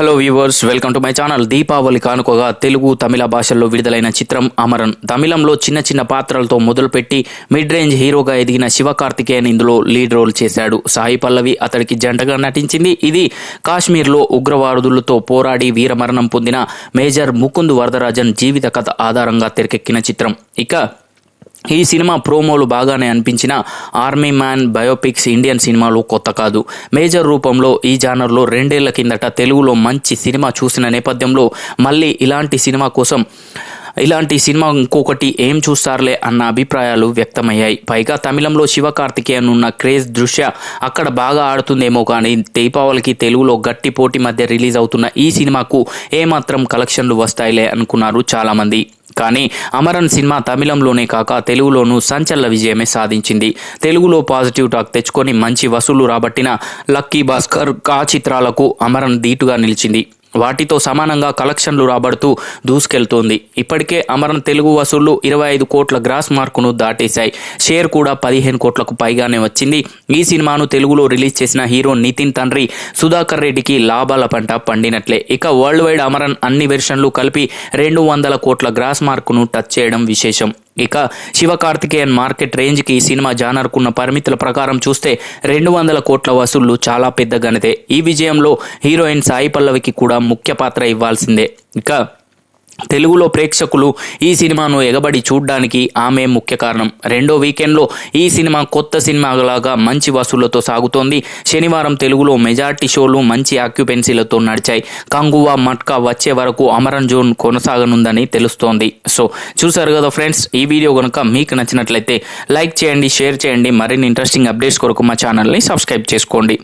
Hello viewers welcome to my channel Deepavali కానుకగా తెలుగు తమిళ భాషల్లో విడుదలైన చిత్రం అమరన్ తమిళంలో చిన్న చిన్న పాత్రలతో మొదలుపెట్టి మిడ్ రేంజ్ హీరోగా ఎదిగిన శివకార్తికేయన్ ఇందులో లీడ్ రోల్ చేశాడు సాయి పల్లవి అతడికి జంటగా నటించింది ఇది కాశ్మీర్లో ఉగ్రవాదులతో పోరాడి వీరమరణం పొందిన మేజర్ ముకుంద్ వరదరాజన్ జీవిత కథ ఆధారంగా తెరకెక్కిన చిత్రం ఇక ఈ సినిమా ప్రోమోలు బాగానే అనిపించిన ఆర్మీ మ్యాన్ బయోపిక్స్ ఇండియన్ సినిమాలు కొత్త కాదు. మేజర్ రూపంలో ఈ జానర్లో రెండేళ్ళ కిందట తెలుగులో మంచి సినిమా చూసిన నేపథ్యంలో మళ్ళీ ఇలాంటి సినిమా కోసం ఇలాంటి సినిమా ఇంకొకటి ఏం చూస్తారులే అన్న అభిప్రాయాలు వ్యక్తమయ్యాయి. పైగా తమిళంలో శివకార్తికేయన్ ఉన్న క్రేజ్ దృశ్య అక్కడ బాగా ఆడుతుందేమో కానీ దీపావళికి తెలుగులో గట్టి పోటీ మధ్య రిలీజ్ అవుతున్న ఈ సినిమాకు ఏమాత్రం కలెక్షన్లు వస్తాయిలే అనుకున్నారు చాలామంది. కానీ అమరన్ సినిమా తమిళంలోనే కాక తెలుగులోనూ సంచలన విజయమే సాధించింది. తెలుగులో పాజిటివ్ టాక్ తెచ్చుకొని మంచి వసూలు రాబట్టిన లక్కీ భాస్కర్ ఆ చిత్రాలకు అమరన్ ధీటుగా నిలిచింది. వాటితో సమానంగా కలెక్షన్లు రాబడుతూ దూసుకెళ్తోంది. ఇప్పటికే అమరన్ తెలుగు వసూళ్ళు ఇరవై ఐదు కోట్ల గ్రాస్ మార్కును దాటేశాయి. షేర్ కూడా పదిహేను కోట్లకు పైగానే వచ్చింది. ఈ సినిమాను తెలుగులో రిలీజ్ చేసిన హీరో నితిన్ తండ్రి సుధాకర్ రెడ్డికి లాభాల పంట పండినట్లే. ఇక వరల్డ్ వైడ్ అమరన్ అన్ని వెర్షన్లు కలిపి రెండు వందల కోట్ల గ్రాస్ మార్కును టచ్ చేయడం విశేషం. ఇక శివకార్తికేయన్ మార్కెట్ రేంజ్కి ఈ సినిమా జానర్కున్న పరిమితుల ప్రకారం చూస్తే రెండు వందల కోట్ల వసూళ్ళు చాలా పెద్ద ఘనతే ఈ విజయంలో హీరోయిన్ సాయి పల్లవికి కూడా ముఖ్య పాత్ర ఇవ్వాల్సిందే. ఇక తెలుగులో ప్రేక్షకులు ఈ సినిమాను ఎగబడి చూడడానికి ఆమె ముఖ్య కారణం. రెండో వీకెండ్లో ఈ సినిమా కొత్త సినిమాలాగా మంచి వసూళ్ళతో సాగుతోంది. శనివారం తెలుగులో మెజార్టీ షోలు మంచి ఆక్యుపెన్సీలతో నడిచాయి. కంగువా మట్కా వచ్చే వరకు అమరన్ జోన్ కొనసాగనుందని తెలుస్తోంది. సో చూసారు కదా ఫ్రెండ్స్ ఈ వీడియో కనుక మీకు నచ్చినట్లయితే లైక్ చేయండి షేర్ చేయండి. మరిన్ని ఇంట్రెస్టింగ్ అప్డేట్స్ కొరకు మా ఛానల్ని సబ్స్క్రైబ్ చేసుకోండి.